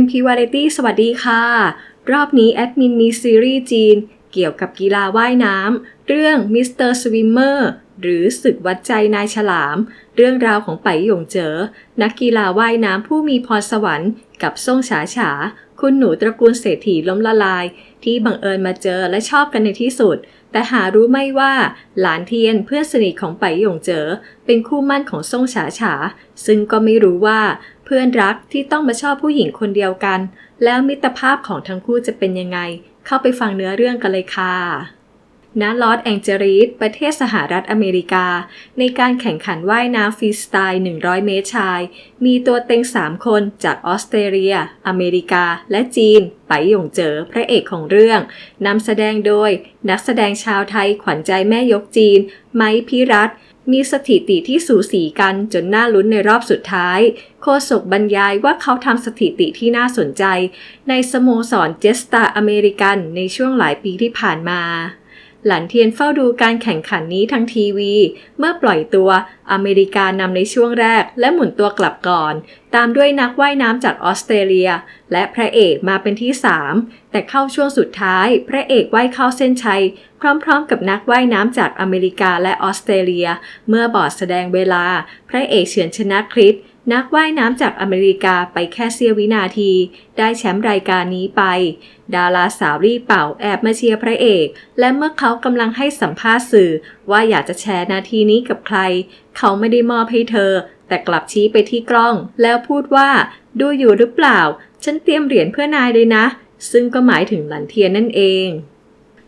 MP Variety สวัสดีค่ะ รอบนี้แอดมินมีซีรีส์จีน เกี่ยวกับกีฬาว่ายน้ำเรื่อง Mr. Swimmer หรือศึกวัดใจนายฉลาม เรื่องราวของไปหยงเจ๋อนักกีฬาว่ายน้ำผู้มีพรสวรรค์กับซ่งฉาฉา คุณหนูตระกูลเศรษฐีล้มละลาย ที่บังเอิญมาเจอและชอบกันในที่สุด แต่หารู้ไม่ว่าหลานเทียนเพื่อนสนิทของไปหยงเจ๋อเป็นคู่มั่นของซ่งฉาฉา ซึ่งก็ไม่รู้ว่า เพื่อนรักที่ต้องมาชอบผู้หญิงคนเดียวกัน แล้วมิตรภาพของทั้งคู่จะเป็นยังไง เข้าไปฟังเนื้อเรื่องกันเลยค่ะณลอสแองเจลิสประเทศสหรัฐอเมริกา ในการแข่งขันว่ายน้ำฟรีสไตล์ 100 เมตรชาย มีตัวเต็ง 3 คนจากออสเตรเลีย อเมริกา และจีน ไปหยงเจ๋อพระเอกของเรื่อง นำแสดงโดย นักแสดงชาวไทยขวัญใจแม่ยกจีน ไม้พิรัต มีสถิติที่สูสีกันจนน่าลุ้นในรอบสุดท้าย โคศกบรรยายว่าเขาทำสถิติที่น่าสนใจ ในสโมสรเจสตาอเมริกันในช่วงหลายปีที่ผ่านมา หลันเทียนเฝ้าดูการแข่งขันนี้ทางทีวี เมื่อปล่อยตัวอเมริกานำในช่วงแรก และหมุนตัวกลับก่อน ตามด้วยนักว่ายน้ำจากออสเตรเลีย และพระเอกมาเป็นที่ 3 แต่เข้าช่วงสุดท้าย พระเอกว่ายเข้าเส้นชัย พร้อมๆ กับนักว่ายน้ำจากอเมริกาและออสเตรเลีย เมื่อบอร์ดแสดงเวลา พระเอกเฉือนชนะคริส นักว่ายน้ำจากอเมริกาไปแค่เสี้ยววินาที ได้แชมป์รายการนี้ไป ดาราสาวรีเป่าแอบมาเชียร์พระเอก และเมื่อเขากำลังให้สัมภาษณ์สื่อ ว่าอยากจะแชร์นาทีนี้กับใคร เขาไม่ได้มอบให้เธอ แต่กลับชี้ไปที่กล้อง แล้วพูดว่า ดูอยู่หรือเปล่า ฉันเตรียมเหรียญเพื่อนายเลยนะ ซึ่งก็หมายถึงหลันเทียนนั่นเอง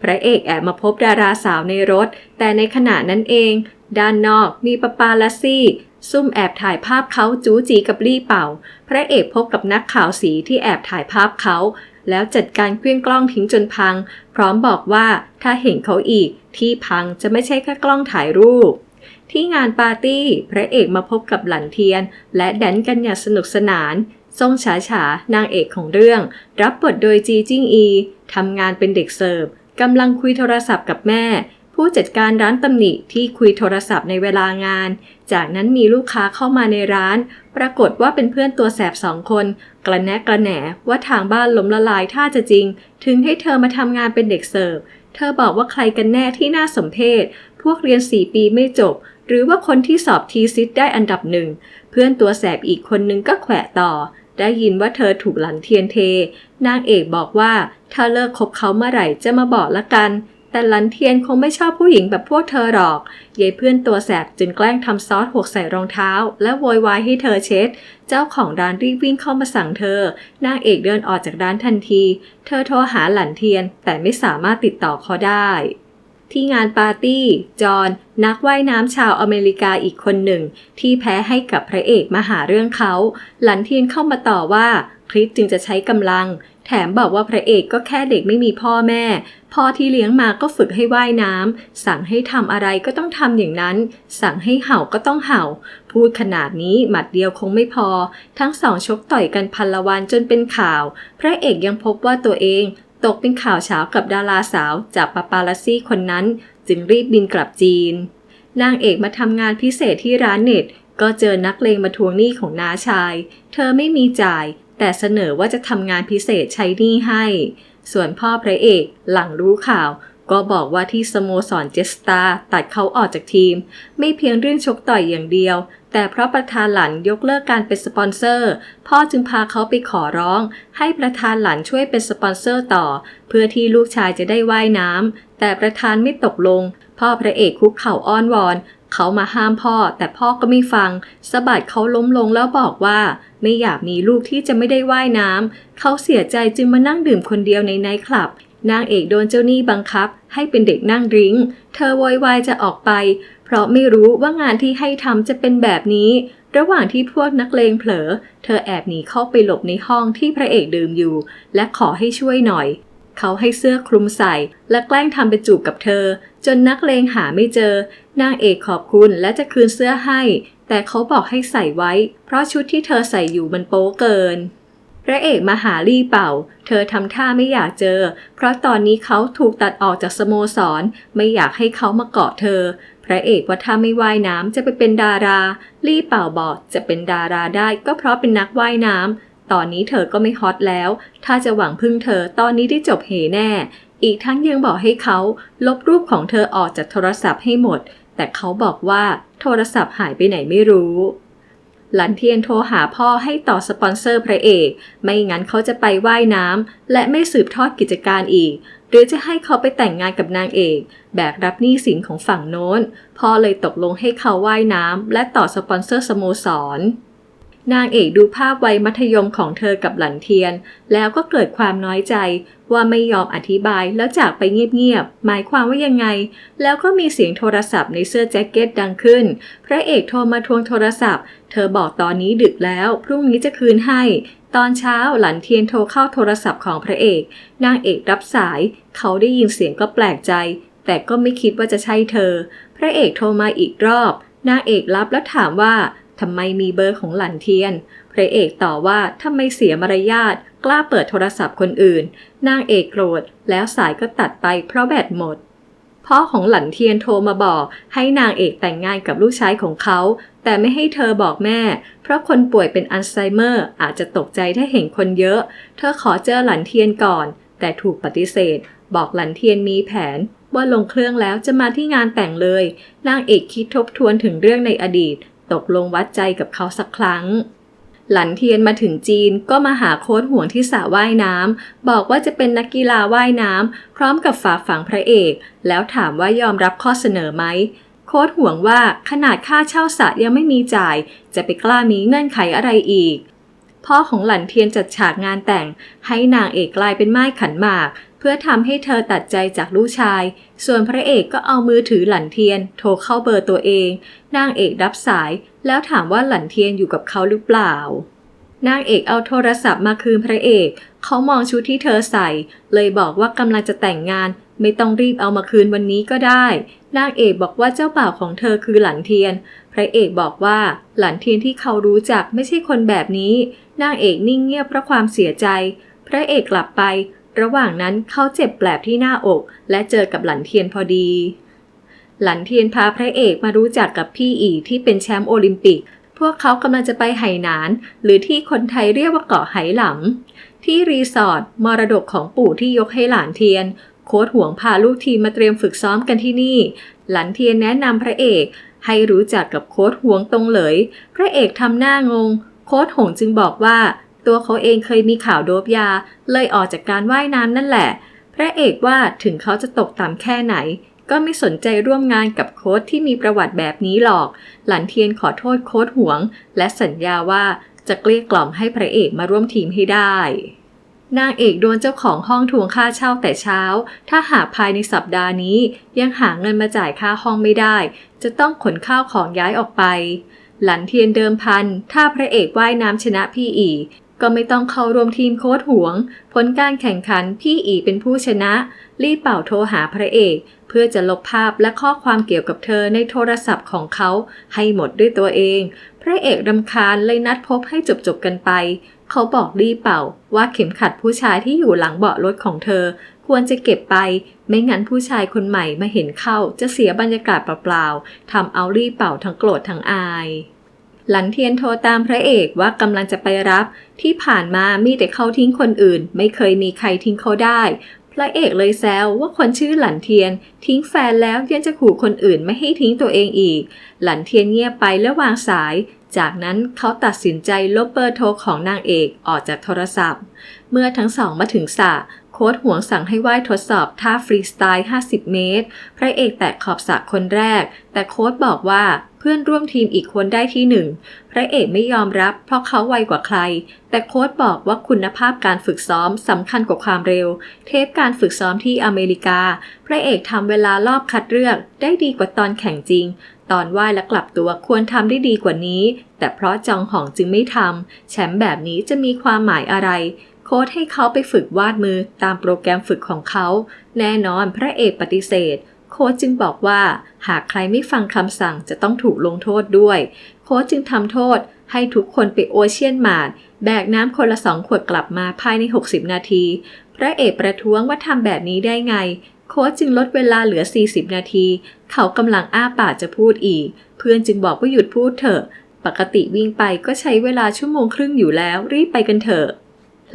พระเอกแอบมาพบดาราสาวในรถ แต่ในขณะนั้นเอง ด้านนอกมีปาปาลัสซี่ ซุ่มแอบถ่ายภาพเขาจู้จีกับลี่เป่า พระเอกพบกับนักข่าวสีที่แอบถ่ายภาพเขา แล้วจัดการเคลื่องกล้องทิ้งจนพัง พร้อมบอกว่าถ้าเห็นเขาอีกที่พังจะไม่ใช่แค่กล้องถ่ายรูป ที่งานปาร์ตี้ พระเอกมาพบกับหลันเทียน และแดนกันอย่างสนุกสนานทรงฉาฉานางเอกของเรื่อง รับบทโดยจีจิ้งอีทำงานเป็นเด็กเสิร์ฟกำลังคุยโทรศัพท์กับแม่ ผู้จัดการร้านตำหนิที่คุยโทรศัพท์ในเวลางาน จากนั้นมีลูกค้าเข้ามาในร้าน ปรากฏว่าเป็นเพื่อนตัวแสบสองคน กระแนะกระแหนว่าทางบ้านล้มละลายท่าจะจริง ถึงให้เธอมาทำงานเป็นเด็กเสิร์ฟ เธอบอกว่าใครกันแน่ที่น่าสมเพชพวกเรียน4ปีไม่จบ หรือว่าคนที่สอบทีซิทได้อันดับหนึ่ง เพื่อนตัวแสบอีกคนนึงก็แขวะต่อ ได้ยินว่าเธอถูกหลันเทียนเท นางเอกบอกว่า ถ้าเลิกคบเขาเมื่อไหร่จะมาบอกละกัน แต่หลันเทียนคงไม่ชอบผู้หญิงแบบพวกเธอหรอกยายเพื่อนตัวแสบจึงแกล้งทำซอสหกใส่รองเท้า และโวยวายให้เธอเช็ด เจ้าของร้านรีบวิ่งเข้ามาสั่งเธอ นางเอกเดินออกจากร้านทันที เธอโทรหาหลันเทียนแต่ไม่สามารถติดต่อเขาได้ ที่งานปาร์ตี้ จอห์นนักว่ายน้ำชาวอเมริกาอีกคนหนึ่ง ที่แพ้ให้กับพระเอกมาหาเรื่องเขา หลันเทียนเข้ามาต่อว่าคริสจึงจะใช้กำลัง แถมบอกว่าพระเอกก็แค่เด็กไม่มีพ่อแม่ พ่อที่เลี้ยงมาก็ฝึกให้ว่ายน้ำ สั่งให้ทำอะไรก็ต้องทำอย่างนั้น สั่งให้เห่าก็ต้องเห่า พูดขนาดนี้หมัดเดียวคงไม่พอ ทั้งสองชกต่อยกันพันละวันจนเป็นข่าว พระเอกยังพบว่าตัวเอง ตกเป็นข่าวเช้ากับดาราสาวจากปาปาลัสซี่คนนั้น จึงรีบบินกลับจีน นางเอกมาทำงานพิเศษที่ร้านเน็ต ก็เจอนักเลงมาทวงหนี้ของน้าชาย เธอไม่มีจ่าย แต่เสนอว่าจะทำงานพิเศษใช้หนี้ให้ ส่วนพ่อพระเอกหลังรู้ข่าว ก็บอกว่าที่สโมสรเจสตาตัดเขาออกจากทีม ไม่เพียงเรื่องชกต่อยอย่างเดียว แต่เพราะประธานหลันยกเลิกการเป็นสปอนเซอร์ พ่อจึงพาเขาไปขอร้อง ให้ประธานหลันช่วยเป็นสปอนเซอร์ต่อ เพื่อที่ลูกชายจะได้ว่ายน้ำแต่ประธานไม่ตกลง พ่อพระเอกคุกเข่าอ้อนวอน เขามาห้ามพ่อ แต่พ่อก็ไม่ฟังสะบัดเขาล้มลงแล้วบอกว่า ไม่อยากมีลูกที่จะไม่ได้ว่ายน้ำเขาเสียใจจึงมานั่งดื่มคนเดียวในไนท์คลับ นางเอกโดนเจ้าหนี้บังคับ ให้เป็นเด็กนั่งดริ้ง เธอโวยวายจะออกไป เพราะไม่รู้ว่างานที่ให้ทำจะเป็นแบบนี้ ระหว่างที่พวกนักเลงเผลอ เธอแอบหนีเข้าไปหลบในห้องที่พระเอกดื่มอยู่ และขอให้ช่วยหน่อย เขาให้เสื้อคลุมใส่ และแกล้งทำเป็นจูบกับเธอ จนนักเลงหาไม่เจอ นางเอกขอบคุณและจะคืนเสื้อให้ แต่เขาบอกให้ใส่ไว้ เพราะชุดที่เธอใส่อยู่มันโป๊เกินพระเอกมาหาลี่เป่า เธอทำท่าไม่อยากเจอ เพราะตอนนี้เขาถูกตัดออกจากสโมสร ไม่อยากให้เขามาเกาะเธอ พระเอกว่าถ้าไม่ว่ายน้ำจะไปเป็นดารา ลี่เป่าบอกจะเป็นดาราได้ก็เพราะเป็นนักว่ายน้ำ ตอนนี้เธอก็ไม่ฮอตแล้ว ถ้าจะหวังพึ่งเธอตอนนี้ได้จบเหแน่ อีกทั้งยังบอกให้เขาลบรูปของเธอออกจากโทรศัพท์ให้หมด แต่เขาบอกว่าโทรศัพท์หายไปไหนไม่รู้หลันเทียนโทรหาพ่อให้ต่อสปอนเซอร์พระเอก ไม่งั้นเขาจะไปว่ายน้ำและไม่สืบทอดกิจการอีก หรือจะให้เขาไปแต่งงานกับนางเอก แบกรับหนี้สินของฝั่งโน้น พ่อเลยตกลงให้เขาว่ายน้ำและต่อสปอนเซอร์สโมสร นางเอกดูภาพวัยมัธยมของเธอกับหลันเทียน แล้วก็เกิดความน้อยใจ ว่าไม่ยอมอธิบายแล้วจากไปเงียบๆ หมายความว่ายังไง แล้วก็มีเสียงโทรศัพท์ในเสื้อแจ็คเก็ตดังขึ้น พระเอกโทรมาทวงโทรศัพท์ เธอบอกตอนนี้ดึกแล้ว พรุ่งนี้จะคืนให้ ตอนเช้าหลันเทียนโทรเข้าโทรศัพท์ของพระเอก นางเอกรับสาย เขาได้ยินเสียงก็แปลกใจ แต่ก็ไม่คิดว่าจะใช่เธอ พระเอกโทรมาอีกรอบนางเอกรับแล้วถามว่า ทำไมมีเบอร์ของหลันเทียน พระเอกต่อว่าทำไมเสียมารยาทกล้าเปิดโทรศัพท์คนอื่น นางเอกโกรธ แล้วสายก็ตัดไปเพราะแบตหมด พ่อของหลันเทียนโทรมาบอกให้นางเอกแต่งงานกับลูกชายของเขา แต่ไม่ให้เธอบอกแม่ เพราะคนป่วยเป็นอัลไซเมอร์อาจจะตกใจถ้าเห็นคนเยอะ เธอขอเจอหลันเทียนก่อน แต่ถูกปฏิเสธ บอกหลันเทียนมีแผนว่าลงเครื่องแล้วจะมาที่งานแต่งเลย นางเอกคิดทบทวนถึงเรื่องในอดีต ตกลงวัดใจกับเขาสักครั้ง หลันเทียนมาถึงจีนก็มาหาโค้ดห่วงที่สระว่ายน้ำบอกว่าจะเป็นนักกีฬาว่ายน้ำพร้อมกับฝากฝังพระเอก แล้วถามว่ายอมรับข้อเสนอไหมโค้ดห่วงว่าขนาดค่าเช่าสระยังไม่มีจ่าย จะไปกล้ามีเงื่อนไขอะไรอีกพ่อของหลันเทียนจัดฉากงานแต่งให้นางเอกกลายเป็นไม้ขันหมาก เพื่อทำให้เธอตัดใจจากลูกชาย ส่วนพระเอกก็เอามือถือหลันเทียน โทรเข้าเบอร์ตัวเอง นางเอกรับสาย แล้วถามว่าหลันเทียนอยู่กับเขาหรือเปล่า นางเอกเอาโทรศัพท์มาคืนพระเอก เขามองชุดที่เธอใส่ เลยบอกว่ากำลังจะแต่งงาน ไม่ต้องรีบเอามาคืนวันนี้ก็ได้ นางเอกบอกว่าเจ้าบ่าวของเธอคือหลันเทียน พระเอกบอกว่าหลันเทียนที่เขารู้จักไม่ใช่คนแบบนี้ นางเอกนิ่งเงียบเพราะความเสียใจ พระเอกกลับไป ระหว่างนั้นเขาเจ็บแปลบที่หน้าอก และเจอกับหลันเทียนพอดี หลันเทียนพาพระเอกมารู้จักกับพี่อีที่เป็นแชมป์โอลิมปิก พวกเขากำลังจะไปไหหนาน หรือที่คนไทยเรียกว่าเกาะไหหลำที่รีสอร์ทมรดกของปู่ที่ยกให้หลานเทียน โค้ดห่วงพาลูกทีมมาเตรียมฝึกซ้อมกันที่นี่ หลันเทียนแนะนำพระเอกให้รู้จักกับโค้ดห่วงตรงเหลย พระเอกทำหน้างง โค้ดหงจึงบอกว่า ตัวเขาเองเคยมีข่าวโดบยา เลยออกจากการว่ายน้ำนั่นแหละ พระเอกว่าถึงเขาจะตกต่ำแค่ไหน ก็ไม่สนใจร่วมงานกับโค้ดที่มีประวัติแบบนี้หรอก หลันเทียนขอโทษโค้ดห่วง และสัญญาว่าจะเกลี้ยกล่อมให้พระเอกมาร่วมทีมให้ได้ นางเอกโดนเจ้าของห้องทวงค่าเช่าแต่เช้า ถ้าหากภายในสัปดาห์นี้ยังหาเงินมาจ่ายค่าห้องไม่ได้ จะต้องขนข้าวของย้ายออกไปหลันเทียนเดิมพัน ถ้าพระเอกว่ายน้ำชนะพี่อี ก็ไม่ต้องเข้าร่วมทีมโค้ดห่วง ผลการแข่งขันพี่อีเป็นผู้ชนะ รีบเป่าโทรหาพระเอก เพื่อจะลบภาพและข้อความเกี่ยวกับเธอในโทรศัพท์ของเขาให้หมดด้วยตัวเอง พระเอกรำคาญเลยนัดพบให้จบจบกันไป เขาบอกรีเป่าว่าเข็มขัดผู้ชายที่อยู่หลังเบาะรถของเธอ ควรจะเก็บไป ไม่งั้นผู้ชายคนใหม่มาเห็นเข้าจะเสียบรรยากาศเปล่าๆทำเอารีเป่าทั้งโกรธทั้งอาย หลันเทียนโทรตามพระเอกว่ากำลังจะไปรับ ที่ผ่านมามีแต่เขาทิ้งคนอื่น ไม่เคยมีใครทิ้งเขาได้ พระเอกเลยแซวว่าคนชื่อหลันเทียน ทิ้งแฟนแล้วยังจะขู่คนอื่นไม่ให้ทิ้งตัวเองอีก หลันเทียนเงียบไปและวางสาย จากนั้นเขาตัดสินใจลบเบอร์โทรของนางเอกออกจากโทรศัพท์ เมื่อทั้งสองมาถึงสระโค้ดห่วงสั่งให้ว่ายทดสอบท่าฟรีสไตล์ 50 เมตร พระเอกแตะขอบสระคนแรก แต่โค้ดบอกว่า พื่อนร่วมทีมอีกคนได้ที่หนึ่งพระเอกไม่ยอมรับเพราะเขาไวกว่าใคร แต่โค้ดบอกว่าคุณภาพการฝึกซ้อมสำคัญกว่าความเร็ว เทปการฝึกซ้อมที่อเมริกา พระเอกทำเวลารอบคัดเลือกได้ดีกว่าตอนแข่งจริง ตอนว่ายและกลับตัวควรทำได้ดีกว่านี้ แต่เพราะจองหองจึงไม่ทำแชมป์แบบนี้จะมีความหมายอะไรโค้ดให้เขาไปฝึกวาดมือตามโปรแกรมฝึกของเขา แน่นอนพระเอกปฏิเสธ ค้ชจึงบอกว่า หากใครไม่ฟังคำสั่งจะต้องถูกลงโทษด้วย โค้ชจึงทำโทษให้ทุกคนไปโอเชียนมาดแบกน้ำคนละสองขวดกลับมาภายใน 60 นาที พระเอกประท้วงว่าทำแบบนี้ได้ไง โค้ชจึงลดเวลาเหลือ 40 นาที เขากำลังอ้าปากจะพูดอีก เพื่อนจึงบอกว่าหยุดพูดเถอะ ปกติวิ่งไปก็ใช้เวลาชั่วโมงครึ่งอยู่แล้วรีบไปกันเถอะ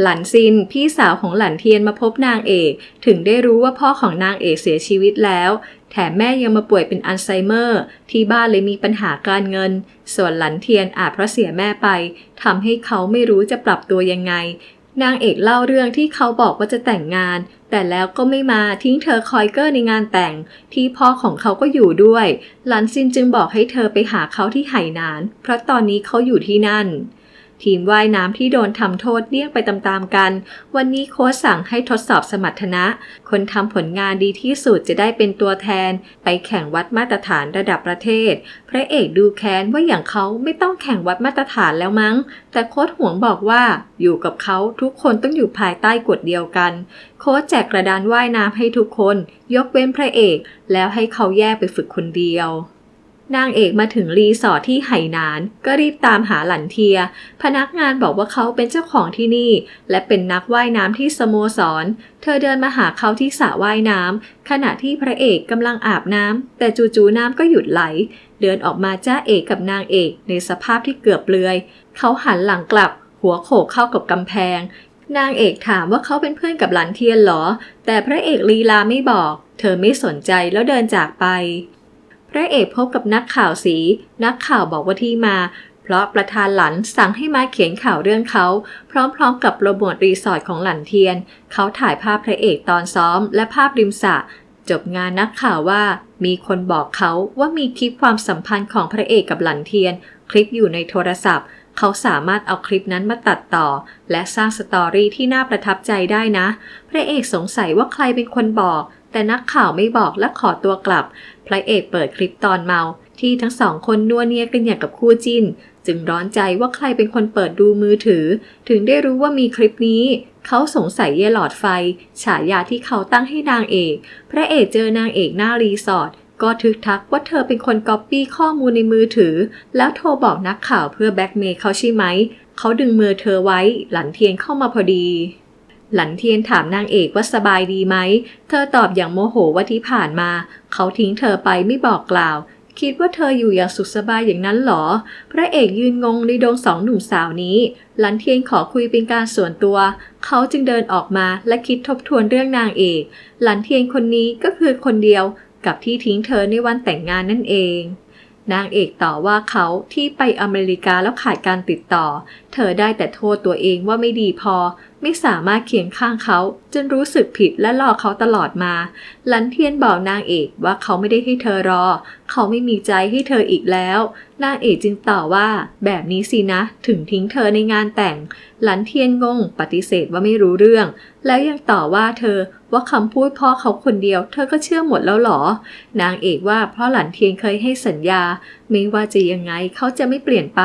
หลันซินพี่สาวของหลันเทียนมาพบนางเอก ถึงได้รู้ว่าพ่อของนางเอกเสียชีวิตแล้ว แถมแม่ยังมาป่วยเป็นอัลไซเมอร์ ที่บ้านเลยมีปัญหาการเงิน ส่วนหลันเทียนอาจเพราะเสียแม่ไปทำให้เขาไม่รู้จะปรับตัวยังไง นางเอกเล่าเรื่องที่เขาบอกว่าจะแต่งงาน แต่แล้วก็ไม่มาทิ้งเธอคอยเกอร์ในงานแต่ง ที่พ่อของเขาก็อยู่ด้วย หลันซินจึงบอกให้เธอไปหาเขาที่ไหหนาน เพราะตอนนี้เขาอยู่ที่นั่น ทีมว่ายน้ำที่โดนทำโทษเลี่ยงไปตามๆกัน วันนี้โค้ชสั่งให้ทดสอบสมรรถนะ คนทำผลงานดีที่สุดจะได้เป็นตัวแทน ไปแข่งวัดมาตรฐานระดับประเทศ พระเอกดูแค้นว่าอย่างเขาไม่ต้องแข่งวัดมาตรฐานแล้วมั้ง แต่โค้ชห่วงบอกว่าอยู่กับเขาทุกคนต้องอยู่ภายใต้กฎเดียวกัน โค้ชแจกกระดานว่ายน้ำให้ทุกคน ยกเว้นพระเอก แล้วให้เขาแยกไปฝึกคนเดียว นางเอกมาถึงรีสอร์ทที่ไหหนาน ก็รีบตามหาหลันเทีย พนักงานบอกว่าเขาเป็นเจ้าของที่นี่ และเป็นนักว่ายน้ำที่สโมสร เธอเดินมาหาเขาที่สระว่ายน้ำขณะที่พระเอกกำลังอาบน้ำแต่จู่ๆน้ำก็หยุดไหล เดินออกมาจ้าเอกกับนางเอกในสภาพที่เกือบเปลือย เขาหันหลังกลับ หัวโขกเข้ากับกำแพง นางเอกถามว่าเขาเป็นเพื่อนกับหลันเทียนหรอ แต่พระเอกลีลาไม่บอก เธอไม่สนใจแล้วเดินจากไป พระเอกพบกับนักข่าวสี นักข่าวบอกว่าที่มา เพราะประธานหลันสั่งให้มาเขียนข่าวเรื่องเขา พร้อมๆกับโปรโมทรีสอร์ทของหลันเทียน เขาถ่ายภาพพระเอกตอนซ้อม และภาพริมสระจบงานนักข่าวว่ามีคนบอกเขาว่ามีคลิปความสัมพันธ์ของพระเอกกับหลันเทียน คลิปอยู่ในโทรศัพท์ เขาสามารถเอาคลิปนั้นมาตัดต่อ และสร้างสตอรี่ที่น่าประทับใจได้นะ พระเอกสงสัยว่าใครเป็นคนบอก แต่นักข่าวไม่บอกและขอตัวกลับ พระเอกเปิดคลิปตอนเมา ที่ทั้งสองคนนัวเนียกันอย่างกับคู่จิ้น จึงร้อนใจว่าใครเป็นคนเปิดดูมือถือ ถึงได้รู้ว่ามีคลิปนี้ เขาสงสัยเยหลอดไฟ ฉายาที่เขาตั้งให้นางเอก พระเอกเจอนางเอกหน้ารีสอร์ทก็ทึกทักว่าเธอเป็นคนก๊อปปี้ข้อมูลในมือถือ แล้วโทรบอกนักข่าวเพื่อแบ็กเมย์เขาใช่ไหม เขาดึงมือเธอไว้ หลันเทียนเข้ามาพอดี หลันเทียนถามนางเอกว่าสบายดีไหม เธอตอบอย่างโมโหว่าที่ผ่านมา เขาทิ้งเธอไปไม่บอกกล่าว คิดว่าเธออยู่อย่างสุขสบายอย่างนั้นหรอ พระเอกยืนงงในดงสองหนุ่มสาวนี้ หลันเทียนขอคุยเป็นการส่วนตัว เขาจึงเดินออกมาและคิดทบทวนเรื่องนางเอก หลันเทียนคนนี้ก็คือคนเดียวกับที่ทิ้งเธอในวันแต่งงานนั่นเองนางเอกต่อว่าเขาที่ไปอเมริกาแล้วขาดการติดต่อ เธอได้แต่โทษตัวเองว่าไม่ดีพอ ไม่สามารถเคียงข้างเขา จนรู้สึกผิดและรอเขาตลอดมาหลันเทียนบอกนางเอกว่าเขาไม่ได้ให้เธอรอ เขาไม่มีใจให้เธออีกแล้ว นางเอกจึงต่อว่า แบบนี้สินะ ถึงทิ้งเธอในงานแต่งหลันเทียนงง ปฏิเสธว่าไม่รู้เรื่อง แล้วยังต่อว่าเธอว่าคำพูดพ่อเขาคนเดียว เธอก็เชื่อหมดแล้วหรอ นางเอกว่าเพราะหลันเทียนเคยให้สัญญา ไม่ว่าจะยังไงเขาจะไม่เปลี่ยนไป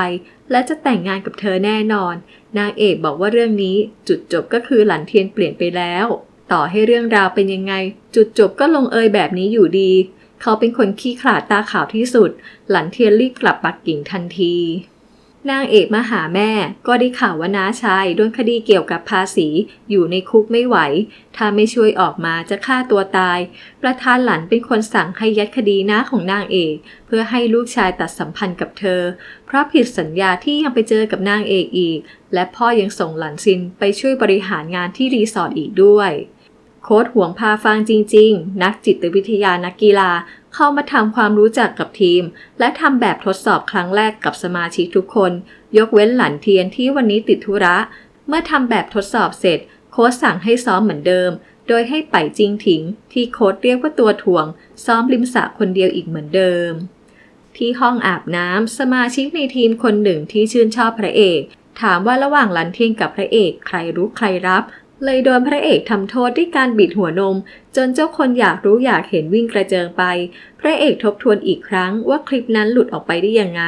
และจะแต่งงานกับเธอแน่นอน นางเอกบอกว่าเรื่องนี้จุดจบก็คือหลันเทียนเปลี่ยนไปแล้ว ต่อให้เรื่องราวเป็นยังไง จุดจบก็ลงเอยแบบนี้อยู่ดี เขาเป็นคนขี้ขลาดตาขาวที่สุด หลันเทียนรีบกลับปักกิ่งทันที นางเอกมาหาแม่ ก็ได้ข่าวว่าน้าชายโดนคดีเกี่ยวกับภาษี อยู่ในคุกไม่ไหว ถ้าไม่ช่วยออกมาจะฆ่าตัวตาย ประธานหลันเป็นคนสั่งให้ยัดคดีน้าของนางเอก เพื่อให้ลูกชายตัดสัมพันธ์กับเธอ เพราะผิดสัญญาที่ยังไปเจอกับนางเอกอีก และพ่อยังส่งหลันซินไปช่วยบริหารงานที่รีสอร์ทอีกด้วย โค้ดห่วงพาฟังจริง ๆ นักจิตวิทยานักกีฬาเข้ามาทำความรู้จักกับทีม และทำแบบทดสอบครั้งแรกกับสมาชิกทุกคน ยกเว้นหลันเทียนที่วันนี้ติดธุระ เมื่อทำแบบทดสอบเสร็จ โค้ชสั่งให้ซ้อมเหมือนเดิม โดยให้ไปจริงถิง ที่โค้ดเรียกว่าตัวถ่วง ซ้อมริมสระคนเดียวอีกเหมือนเดิมที่ห้องอาบน้ำสมาชิกในทีมคนหนึ่งที่ชื่นชอบพระเอก ถามว่าระหว่างหลันเทียนกับพระเอกใครรู้ใครรับ เลยโดนพระเอกทำโทษด้วยการบิดหัวนม จนเจ้าคนอยากรู้อยากเห็นวิ่งกระเจิงไป พระเอกทบทวนอีกครั้งว่าคลิปนั้นหลุดออกไปได้ยังไง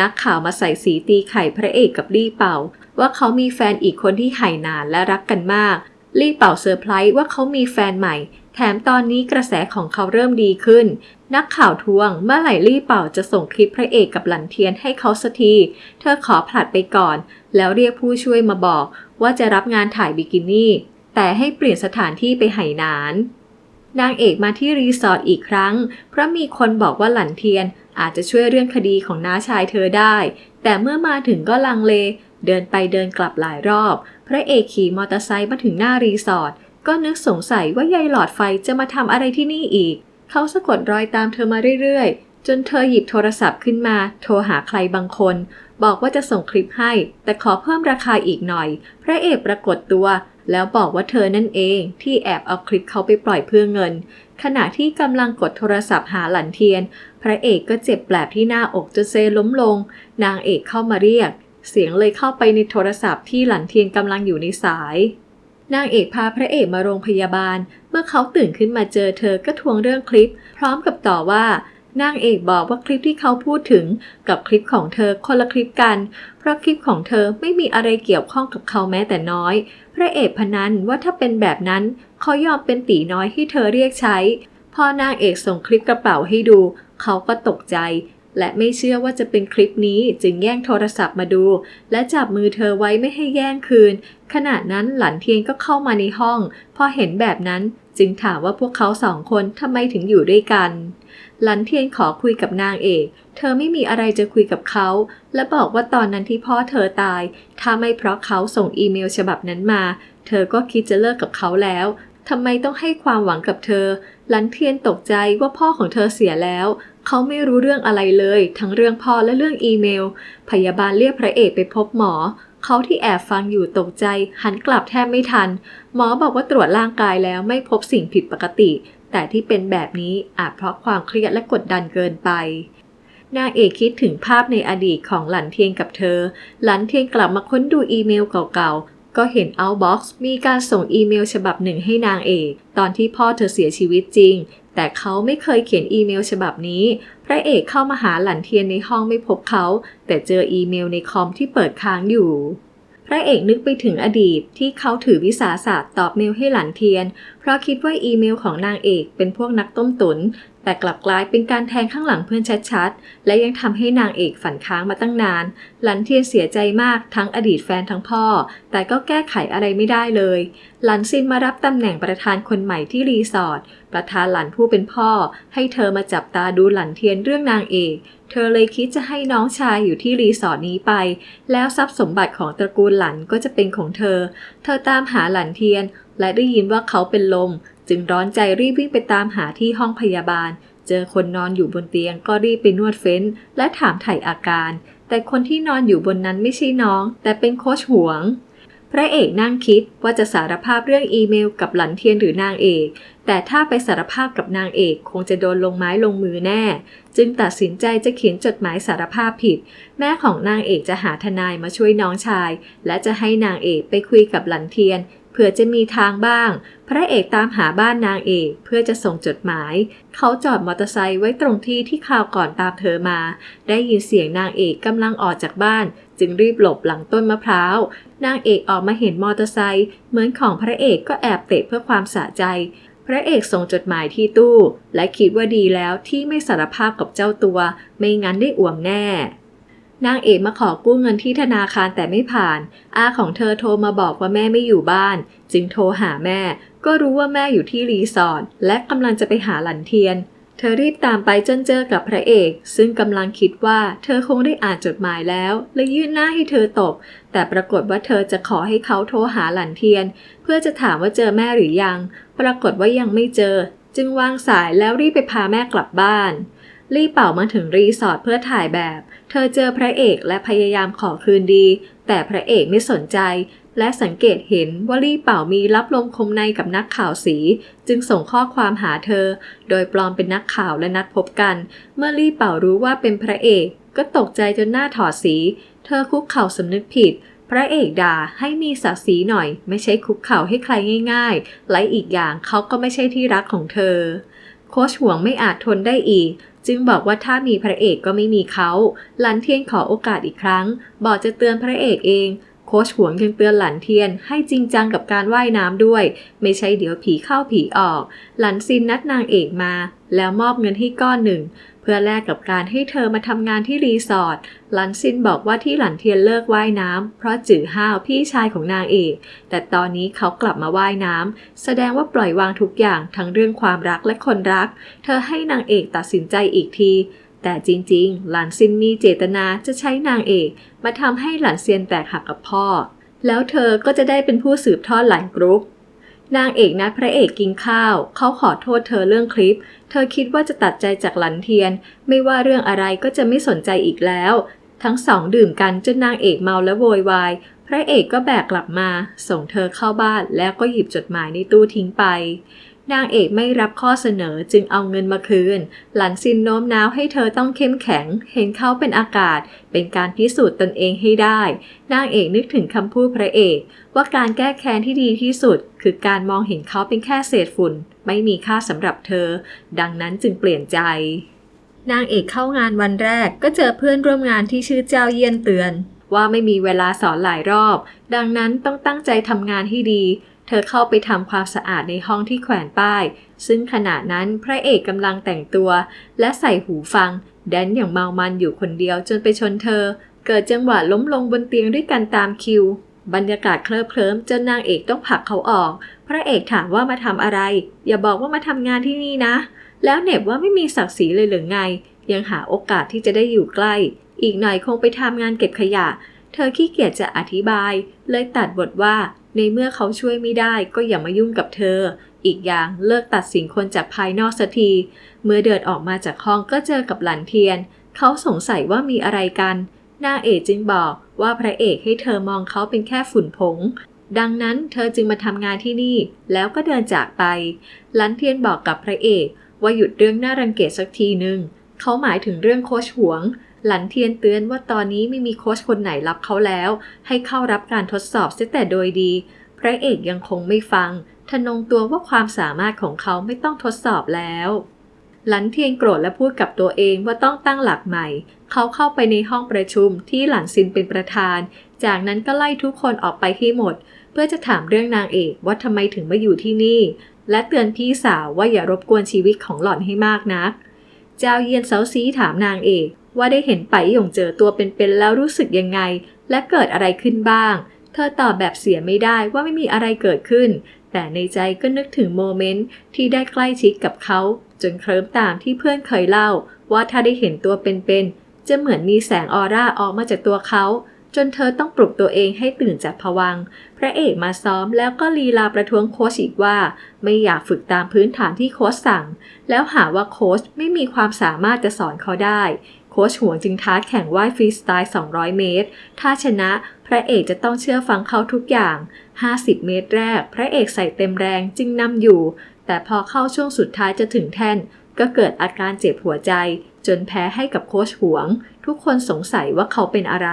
นักข่าวมาใส่สีตีไข่พระเอกกับลี่เป่า ว่าเขามีแฟนอีกคนที่ไห่นานและรักกันมากลี่เป่าเซอร์ไพรส์ว่าเขามีแฟนใหม่ แถมตอนนี้กระแสของเขาเริ่มดีขึ้น นักข่าวทวงเมื่อไหร่ลี่เป่าจะส่งคลิปพระเอกกับหลันเทียนให้เขาสักที เธอขอผลัดไปก่อน แล้วเรียกผู้ช่วยมาบอกว่าจะรับงานถ่ายบิกินี่ แต่ให้เปลี่ยนสถานที่ไปไหหนาน นางเอกมาที่รีสอร์ทอีกครั้ง เพราะมีคนบอกว่าหลันเทียนอาจจะช่วยเรื่องคดีของน้าชายเธอได้ แต่เมื่อมาถึงก็ลังเล เดินไปเดินกลับหลายรอบ พระเอกขี่มอเตอร์ไซค์มาถึงหน้ารีสอร์ทก็นึกสงสัยว่ายายหลอดไฟจะมาทำอะไรที่นี่อีก เขาสะกดรอยตามเธอมาเรื่อยๆ จนเธอหยิบโทรศัพท์ขึ้นมา โทรหาใครบางคน บอกว่าจะส่งคลิปให้ แต่ขอเพิ่มราคาอีกหน่อย พระเอกปรากฏตัว แล้วบอกว่าเธอนั่นเองที่แอบเอาคลิปเขาไปปล่อยเพื่อเงิน ขณะที่กำลังกดโทรศัพท์หาหลันเทียน พระเอกก็เจ็บแปลบที่หน้าอกจนเซล้มลง นางเอกเข้ามาเรียก เสียงเลยเข้าไปในโทรศัพท์ที่หลันเทียนกำลังอยู่ในสาย นางเอกพาพระเอกมาโรงพยาบาล เมื่อเขาตื่นขึ้นมาเจอเธอก็ทวงเรื่องคลิป พร้อมกับต่อว่านางเอกบอกว่าคลิปที่เขาพูดถึงกับคลิปของเธอคนละคลิปกัน เพราะคลิปของเธอไม่มีอะไรเกี่ยวข้องกับเขาแม้แต่น้อย พระเอกพนันว่าถ้าเป็นแบบนั้น เขายอมเป็นตีน้อยที่เธอเรียกใช้ พอนางเอกส่งคลิปกระเป๋าให้ดู เขาก็ตกใจ และไม่เชื่อว่าจะเป็นคลิปนี้จึงแย่งโทรศัพท์มาดู และจับมือเธอไว้ไม่ให้แย่งคืน ขณะนั้นหลันเทียนก็เข้ามาในห้อง พอเห็นแบบนั้นจึงถามว่าพวกเขาสองคนทำไมถึงอยู่ด้วยกัน หลันเทียนขอคุยกับนางเอก เธอไม่มีอะไรจะคุยกับเขา และบอกว่าตอนนั้นที่พ่อเธอตาย ถ้าไม่เพราะเขาส่งอีเมลฉบับนั้นมา เธอก็คิดจะเลิกกับเขาแล้วทำไมต้องให้ความหวังกับเธอ หลันเทียนตกใจว่าพ่อของเธอเสียแล้ว เขาไม่รู้เรื่องอะไรเลย ทั้งเรื่องพ่อและเรื่องอีเมล พยาบาลเรียกพระเอกไปพบหมอ เขาที่แอบฟังอยู่ตกใจ หันกลับแทบไม่ทัน หมอบอกว่าตรวจร่างกายแล้วไม่พบสิ่งผิดปกติ แต่ที่เป็นแบบนี้อาจเพราะความเครียดและกดดันเกินไปนางเอกคิดถึงภาพในอดีตของหลันเทียนกับเธอ หลันเทียนกลับมาค้นดูอีเมลเก่าๆ ก็เห็น Outbox มีการส่งอีเมลฉบับหนึ่งให้นางเอก ตอนที่พ่อเธอเสียชีวิตจริง แต่เขาไม่เคยเขียนอีเมลฉบับนี้ พระเอกเข้ามาหาหลันเทียนในห้องไม่พบเขา แต่เจออีเมลในคอมที่เปิดค้างอยู่ พระเอกนึกไปถึงอดีตที่เขาถือวิสาสะตอบเมลให้หลันเทียน เพราะคิดว่าอีเมลของนางเอกเป็นพวกนักต้มตุน แต่กลับกลายเป็นการแทงข้างหลังเพื่อนชัดๆ และยังทำให้นางเอกฝันค้างมาตั้งนาน หลันเทียนเสียใจมากทั้งอดีตแฟนทั้งพ่อ แต่ก็แก้ไขอะไรไม่ได้เลย หลันซินมารับตำแหน่งประธานคนใหม่ที่รีสอร์ท ประธานหลันผู้เป็นพ่อ ให้เธอมาจับตาดูหลันเทียนเรื่องนางเอก เธอเลยคิดจะให้น้องชายอยู่ที่รีสอร์ทนี้ไป แล้วทรัพย์สมบัติของตระกูลหลันก็จะเป็นของเธอ เธอตามหาหลันเทียน และได้ยินว่าเขาเป็นลม จึงร้อนใจรีบวิ่งไปตามหาที่ห้องพยาบาล เจอคนนอนอยู่บนเตียงก็รีบไปนวดเฟ้น และถามไถ่อาการ แต่คนที่นอนอยู่บนนั้นไม่ใช่น้อง แต่เป็นโคชหวง พระเอกนั่งคิดว่าจะสารภาพเรื่องอีเมลกับหลันเทียนหรือนางเอก แต่ถ้าไปสารภาพกับนางเอกคงจะโดนลงไม้ลงมือแน่ จึงตัดสินใจจะเขียนจดหมายสารภาพผิด แม่ของนางเอกจะหาทนายมาช่วยน้องชาย และจะให้นางเอกไปคุยกับหลันเทียน เผื่อจะมีทางบ้าง พระเอกตามหาบ้านนางเอกเพื่อจะส่งจดหมาย เขาจอดมอเตอร์ไซค์ไว้ตรงที่ที่คราวก่อนตามเธอมา ได้ยินเสียงนางเอกกำลังออกจากบ้าน จึงรีบหลบหลังต้นมะพร้าว นางเอกออกมาเห็นมอเตอร์ไซค์เหมือนของพระเอกก็แอบเตะเพื่อความสะใจพระเอกส่งจดหมายที่ตู้ และคิดว่าดีแล้วที่ไม่สารภาพกับเจ้าตัว ไม่งั้นได้อ่วมแน่ นางเอกมาขอกู้เงินที่ธนาคารแต่ไม่ผ่าน อาของเธอโทรมาบอกว่าแม่ไม่อยู่บ้าน จึงโทรหาแม่ ก็รู้ว่าแม่อยู่ที่รีสอร์ทและกำลังจะไปหาหลันเทียน เธอรีบตามไปจนเจอกับพระเอก ซึ่งกำลังคิดว่าเธอคงได้อ่านจดหมายแล้วเลยยื่นหน้าให้เธอตบ แต่ปรากฏว่าเธอจะขอให้เขาโทรหาหลันเทียน เพื่อจะถามว่าเจอแม่หรือยัง ปรากฏว่ายังไม่เจอ จึงวางสายแล้วรีบไปพาแม่กลับบ้าน รีบเป่ามาถึงรีสอร์ทเพื่อถ่ายแบบ เธอเจอพระเอกและพยายามขอคืนดี แต่พระเอกไม่สนใจ และสังเกตเห็นว่าลี่เป่ามีรับลมคมในกับนักข่าวสี จึงส่งข้อความหาเธอ โดยปลอมเป็นนักข่าวและนัดพบกัน เมื่อลี่เป่ารู้ว่าเป็นพระเอก ก็ตกใจจนหน้าถอดสี เธอคุกเข่าสำนึกผิดพระเอกด่าให้มีศักดิ์ศรีหน่อย ไม่ใช่คุกเข่าให้ใครง่ายๆ และอีกอย่างเขาก็ไม่ใช่ที่รักของเธอ โค้ชห่วงไม่อาจทนได้อีก จึงบอกว่าถ้ามีพระเอกก็ไม่มีเขาหลันเทียนขอโอกาสอีกครั้ง บอกจะเตือนพระเอกเอง โค้ชหวงยังเตือนหลันเทียนให้จริงจังกับการว่ายน้ำด้วย ไม่ใช่เดี๋ยวผีเข้าผีออก หลันซินนัดนางเอกมา แล้วมอบเงินให้ก้อนหนึ่ง เพื่อแลกกับการให้เธอมาทำงานที่รีสอร์ทหลันซินบอกว่าที่หลันเทียนเลิกว่ายน้ำเพราะจื่อห้าวพี่ชายของนางเอกแต่ตอนนี้เขากลับมาว่ายน้ำแสดงว่าปล่อยวางทุกอย่างทั้งเรื่องความรักและคนรัก เธอให้นางเอกตัดสินใจอีกทีแต่จริงๆ หลานซินมีเจตนาจะใช้นางเอก มาทำให้หลานเซียนแตกหักกับพ่อ แล้วเธอก็จะได้เป็นผู้สืบทอดหลานกรุ๊ป นางเอกนัดพระเอกกินข้าว เขาขอโทษเธอเรื่องคลิป เธอคิดว่าจะตัดใจจากหลันเทียน ไม่ว่าเรื่องอะไรก็จะไม่สนใจอีกแล้ว ทั้งสองดื่มกันจนนางเอกเมาและโวยวาย พระเอกก็แบกกลับมา ส่งเธอเข้าบ้านแล้วก็หยิบจดหมายในตู้ทิ้งไป นางเอกไม่รับข้อเสนอจึงเอาเงินมาคืน หลันซินโน้มน้าวให้เธอต้องเข้มแข็ง เห็นเขาเป็นอากาศ เป็นการพิสูจน์ตนเองให้ได้ นางเอกนึกถึงคำพูดพระเอก ว่าการแก้แค้นที่ดีที่สุด คือการมองเห็นเขาเป็นแค่เศษฝุ่น ไม่มีค่าสำหรับเธอ ดังนั้นจึงเปลี่ยนใจ นางเอกเข้างานวันแรกก็เจอเพื่อนร่วมงานที่ชื่อเจ้าเยี่ยนเตือน ว่าไม่มีเวลาสอนหลายรอบ ดังนั้นต้องตั้งใจทำงานให้ดี เธอเข้าไปทำความสะอาดในห้องที่แขวนป้าย ซึ่งขณะนั้นพระเอกกำลังแต่งตัว และใส่หูฟังแดนอย่างเมามันอยู่คนเดียวจนไปชนเธอ เกิดจังหวะล้มลงบนเตียงด้วยกันตามคิว บรรยากาศเคลิบเคลิ้มจนนางเอกต้องผลักเขาออก พระเอกถามว่ามาทำอะไร อย่าบอกว่ามาทำงานที่นี่นะ แล้วเหน็บว่าไม่มีศักดิ์ศรีเลยหรือไง ยังหาโอกาสที่จะได้อยู่ใกล้ อีกหน่อยคงไปทำงานเก็บขยะ เธอขี้เกียจจะอธิบาย เลยตัดบทว่า ในเมื่อเขาช่วยไม่ได้ก็อย่ามายุ่งกับเธอ อีกอย่างเลิกตัดสินคนจากภายนอกสักที เมื่อเดินออกมาจากห้องก็เจอกับหลันเทียน เขาสงสัยว่ามีอะไรกัน นางเอกจึงบอกว่าพระเอกให้เธอมองเขาเป็นแค่ฝุ่นผง ดังนั้นเธอจึงมาทำงานที่นี่ แล้วก็เดินจากไปหลันเทียนบอกกับพระเอกว่าหยุดเรื่องน่ารังเกียจสักทีหนึ่งเขาหมายถึงเรื่องโคชหวง หลันเทียนเตือนว่าตอนนี้ไม่มีโคชคนไหนรับเขาแล้ว ให้เข้ารับการทดสอบเสียแต่โดยดี พระเอกยังคงไม่ฟังทนงตัวว่าความสามารถของเขาไม่ต้องทดสอบแล้ว หลันเทียนโกรธและพูดกับตัวเองว่าต้องตั้งหลักใหม่ เขาเข้าไปในห้องประชุมที่หลันซินเป็นประธาน จากนั้นก็ไล่ทุกคนออกไปให้หมด เพื่อจะถามเรื่องนางเอกว่าทำไมถึงมาอยู่ที่นี่ และเตือนพี่สาวว่าอย่ารบกวนชีวิตของหล่อนให้มากนัก เจ้าเยียนเซาซีถามนางเอกว่าได้เห็นไปหยงเจอตัวเป็นๆแล้วรู้สึกยังไง และเกิดอะไรขึ้นบ้าง เธอตอบแบบเสียไม่ได้ว่าไม่มีอะไรเกิดขึ้น แต่ในใจก็นึกถึงโมเมนต์ที่ได้ใกล้ชิดกับเขา จนเคลิ้มตามที่เพื่อนเคยเล่า ว่าถ้าได้เห็นตัวเป็นๆจะเหมือนมีแสงออร่าออกมาจากตัวเขา จนเธอต้องปลุกตัวเองให้ตื่นจากผวัง พระเอกมาซ้อมแล้วก็ลีลาประท้วงโค้ชอีกว่า ไม่อยากฝึกตามพื้นฐานที่โค้ชสั่ง แล้วหาว่าโค้ชไม่มีความสามารถจะสอนเขาได้โค้ชห่วงจึงท้าแข่งว่ายฟรีสไตล์ 200 เมตร ถ้าชนะ พระเอกจะต้องเชื่อฟังเขาทุกอย่าง 50 เมตรแรก พระเอกใส่เต็มแรงจึงนำอยู่ แต่พอเข้าช่วงสุดท้ายจะถึงแท่น ก็เกิดอาการเจ็บหัวใจ จนแพ้ให้กับโค้ชห่วง ทุกคนสงสัยว่าเขาเป็นอะไร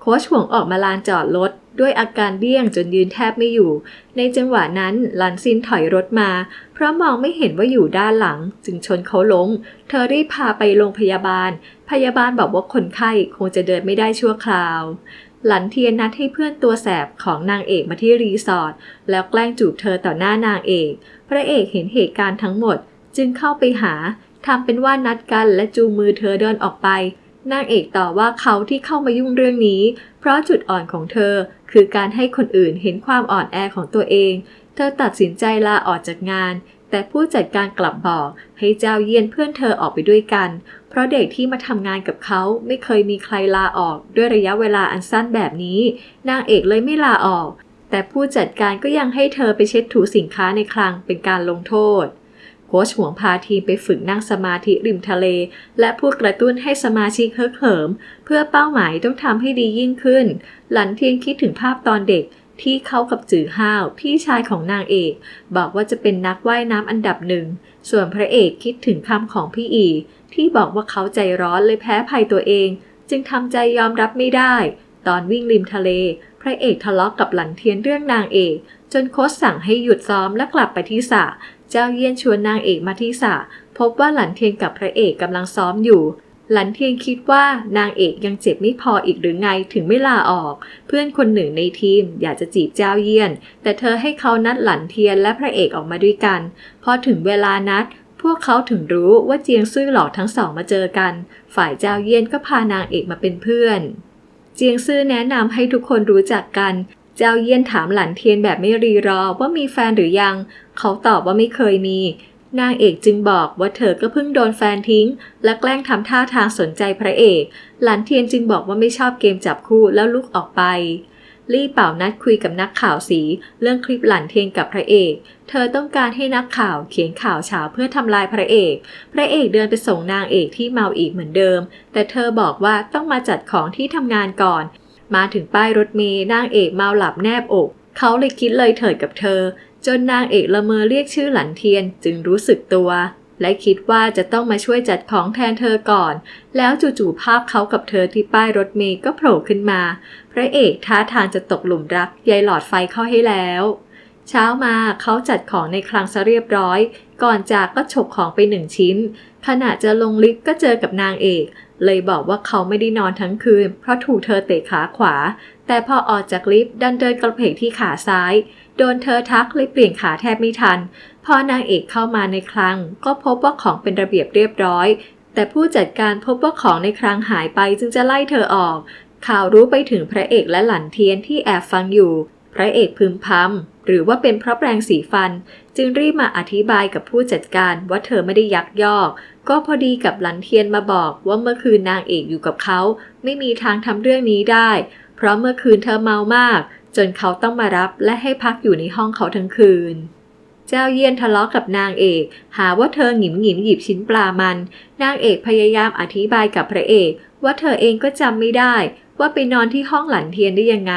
โค้ชห่วงออกมาลานจอดรถด้วยอาการเบี้ยงจนยืนแทบไม่อยู่ ในจังหวะนั้นลันซินถอยรถมา เพราะมองไม่เห็นว่าอยู่ด้านหลัง จึงชนเขาล้ม เธอรีบพาไปโรงพยาบาล พยาบาลบอกว่าคนไข้คงจะเดินไม่ได้ชั่วคราว หลันเทียนนัดให้เพื่อนตัวแสบของนางเอกมาที่รีสอร์ทแล้วแกล้งจูบเธอต่อหน้านางเอก พระเอกเห็นเหตุการณ์ทั้งหมด จึงเข้าไปหาทำเป็นว่านัดกันและจูงมือเธอเดินออกไปนางเอกต่อว่าเขาที่เข้ามายุ่งเรื่องนี้ เพราะจุดอ่อนของเธอ คือการให้คนอื่นเห็นความอ่อนแอของตัวเอง เธอตัดสินใจลาออกจากงาน แต่ผู้จัดการกลับบอกให้เจ้าเยียนเพื่อนเธอออกไปด้วยกัน เพราะเด็กที่มาทำงานกับเขาไม่เคยมีใครลาออกด้วยระยะเวลาอันสั้นแบบนี้ นางเอกเลยไม่ลาออก แต่ผู้จัดการก็ยังให้เธอไปเช็ดถูสินค้าในคลังเป็นการลงโทษ โค้ชห่วงพาทีมไปฝึกนั่งสมาธิริมทะเล และพูดกระตุ้นให้สมาชิกเฮิรเหิม เพื่อเป้าหมายต้องทำให้ดียิ่งขึ้น หลันเทียนคิดถึงภาพตอนเด็กที่เขากับจือห้าวพี่ชายของนางเอก บอกว่าจะเป็นนักว่ายน้ำอันดับหนึ่ง ส่วนพระเอกคิดถึงคำของพี่อี ที่บอกว่าเขาใจร้อนเลยแพ้ภัยตัวเอง จึงทำใจยอมรับไม่ได้ ตอนวิ่งริมทะเล พระเอกทะเลาะกกับหลันเทียนเรื่องนางเอกจนโค้ชสั่งให้หยุดซ้อมและกลับไปที่สระเจ้าเยี่ยนชวนนางเอกมาที่สระพบว่าหลันเทียนกับพระเอกกำลังซ้อมอยู่ หลันเทียนคิดว่านางเอกยังเจ็บไม่พออีกหรือไงถึงไม่ลาออก เพื่อนคนหนึ่งในทีมอยากจะจีบเจ้าเยี่ยน แต่เธอให้เขานัดหลันเทียนและพระเอกออกมาด้วยกัน พอถึงเวลานัดพวกเขาถึงรู้ว่าเจียงซื่อหลอกทั้งสองมาเจอกัน ฝ่ายเจ้าเยี่ยนก็พานางเอกมาเป็นเพื่อน เจียงซื่อแนะนำให้ทุกคนรู้จักกัน เจ้าเยี่ยนถามหลันเทียนแบบไม่รีรอว่ามีแฟนหรือยัง เขาตอบว่าไม่เคยมี นางเอกจึงบอกว่าเธอก็เพิ่งโดนแฟนทิ้ง และแกล้งทำท่าทางสนใจพระเอก หลันเทียนจึงบอกว่าไม่ชอบเกมจับคู่แล้วลุกออกไป ลี่เป่านัดคุยกับนักข่าวสี เรื่องคลิปหลันเทียนกับพระเอก เธอต้องการให้นักข่าวเขียนข่าวเช้าเพื่อทำลายพระเอก พระเอกเดินไปส่งนางเอกที่เมาอีกเหมือนเดิม แต่เธอบอกว่าต้องมาจัดของที่ทำงานก่อน มาถึงป้ายรถเมย์นางเอกเมาหลับแนบอก เขาเลยคิดเลยเถิดกับเธอ จนนางเอกละเมอเรียกชื่อหลันเทียนจึงรู้สึกตัว และคิดว่าจะต้องมาช่วยจัดของแทนเธอก่อน แล้วจู่ๆภาพเขากับเธอที่ป้ายรถเมย์ก็โผล่ขึ้นมา พระเอกท่าทางจะตกหลุมรักยายหลอดไฟเข้าให้แล้ว เช้ามาเขาจัดของในคลังซะเรียบร้อย ก่อนจากก็ฉกของไปหนึ่งชิ้น ขณะจะลงลิฟต์ก็เจอกับนางเอก เลยบอกว่าเขาไม่ได้นอนทั้งคืน เพราะถูกเธอเตะขาขวา แต่พอออกจากลิฟต์ดันเดินกระเพกที่ขาซ้าย โดนเธอทักเลยเปลี่ยนขาแทบไม่ทัน พอนางเอกเข้ามาในคลัง ก็พบว่าของเป็นระเบียบเรียบร้อย แต่ผู้จัดการพบว่าของในคลังหายไปจึงจะไล่เธอออก ข่าวรู้ไปถึงพระเอกและหลันเทียนที่แอบฟังอยู่ พระเอกพึมพำหรือว่าเป็นเพราะแปรงสีฟัน จึงรีบมาอธิบายกับผู้จัดการว่าเธอไม่ได้ยักยอก ก็พอดีกับหลันเทียนมาบอกว่าเมื่อคืนนางเอกอยู่กับเขา ไม่มีทางทำเรื่องนี้ได้ เพราะเมื่อคืนเธอเมามาก จนเขาต้องมารับและให้พักอยู่ในห้องเขาทั้งคืน เจ้าเยี่ยนทะเลาะกับนางเอก หาว่าเธอหงิมหงิมหยิบชิ้นปลามัน นางเอกพยายามอธิบายกับพระเอก ว่าเธอเองก็จำไม่ได้ว่าไปนอนที่ห้องหลันเทียนได้ยังไง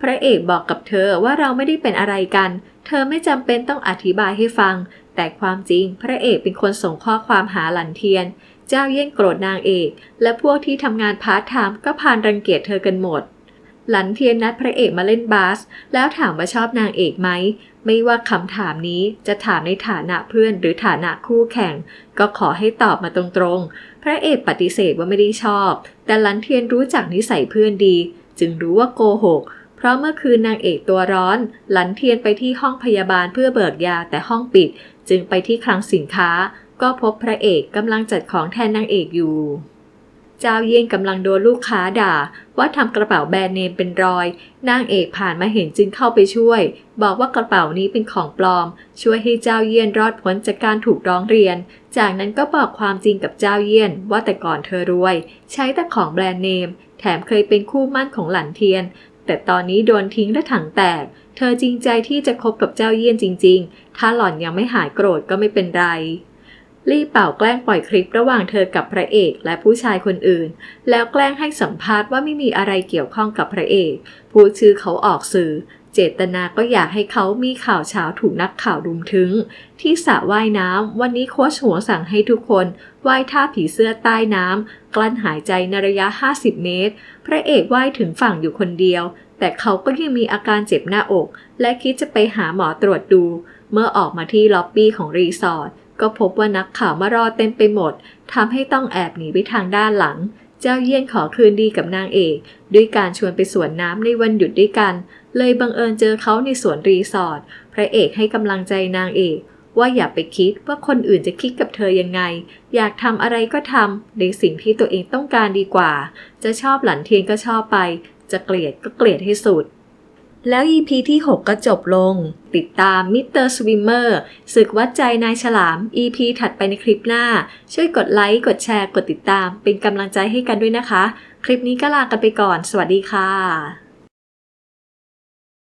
พระเอกบอกกับเธอว่าเราไม่ได้เป็นอะไรกัน เธอไม่จำเป็นต้องอธิบายให้ฟัง แต่ความจริงพระเอกเป็นคนส่งข้อความหาหลันเทียน เจ้าเยี่ยนโกรธนางเอก และพวกที่ทำงานพาร์ทไทม์ก็พานรังเกียจเธอกันหมด หลันเทียนนัดพระเอกมาเล่นบาส แล้วถามว่าชอบนางเอกไหม ไม่ว่าคำถามนี้จะถามในฐานะเพื่อนหรือฐานะคู่แข่ง ก็ขอให้ตอบมาตรงๆ พระเอกปฏิเสธว่าไม่ได้ชอบ แต่หลันเทียนรู้จักนิสัยเพื่อนดี จึงรู้ว่าโกหก เพราะเมื่อคืนนางเอกตัวร้อน หลันเทียนไปที่ห้องพยาบาลเพื่อเบิกยาแต่ห้องปิด จึงไปที่คลังสินค้า ก็พบพระเอกกำลังจัดของแทนนางเอกอยู่ เจ้าเยี่ยนกำลังโดนลูกค้าด่า ว่าทำกระเป๋าแบรนด์เนมเป็นรอย นางเอกผ่านมาเห็นจึงเข้าไปช่วย บอกว่ากระเป๋านี้เป็นของปลอม ช่วยให้เจ้าเยี่ยนรอดพ้นจากการถูกร้องเรียน จากนั้นก็บอกความจริงกับเจ้าเยี่ยน ว่าแต่ก่อนเธอรวย ใช้แต่ของแบรนด์เนม แถมเคยเป็นคู่มั่นของหลันเทียน แต่ตอนนี้โดนทิ้งและถังแตก เธอจริงใจที่จะคบกับเจ้าเยี่ยนจริง ๆ ถ้าหล่อนยังไม่หายโกรธก็ไม่เป็นไร ลี่เป่าแกล้งปล่อยคลิประหว่างเธอกับพระเอกและผู้ชายคนอื่น แล้วแกล้งให้สัมภาษณ์ว่าไม่มีอะไรเกี่ยวข้องกับพระเอกพูดชื่อเขาออกสื่อ เจตนาก็อยากให้เขามีข่าวเช้าถูกนักข่าวรุมถึง ที่สระว่ายน้ำวันนี้โค้ชหัวสั่งให้ทุกคนว่ายท่าผีเสื้อใต้น้ำกลั้นหายใจในระยะ 50 เมตร พระเอกว่ายถึงฝั่งอยู่คนเดียว แต่เขาก็ยังมีอาการเจ็บหน้าอก และคิดจะไปหาหมอตรวจดู เมื่อออกมาที่ล็อบบี้ของรีสอร์ท ก็พบว่านักข่าวมารอเต็มไปหมดทำให้ต้องแอบหนีไปทางด้านหลัง เจ้าเยี่ยนขอคืนดีกับนางเอก ด้วยการชวนไปสวนน้ำในวันหยุดด้วยกัน เลยบังเอิญเจอเขาในสวนรีสอร์ทพระเอกให้กำลังใจนางเอกว่าอย่าไปคิดว่าคนอื่นจะคิดกับเธอยังไง อยากทำอะไรก็ทำในสิ่งที่ตัวเองต้องการดีกว่า จะชอบหลันเทียนก็ชอบไป จะเกลียดก็เกลียดให้สุด แล้ว EP ที่ 6 ก็จบลง ติดตาม Mr. Swimmer ศึกวัดใจนายฉลาม EP ถัดไปในคลิปหน้า ช่วยกดไลค์ กดแชร์ กดติดตาม เป็นกำลังใจให้กันด้วยนะคะ คลิปนี้ก็ลากันไปก่อน สวัสดีค่ะ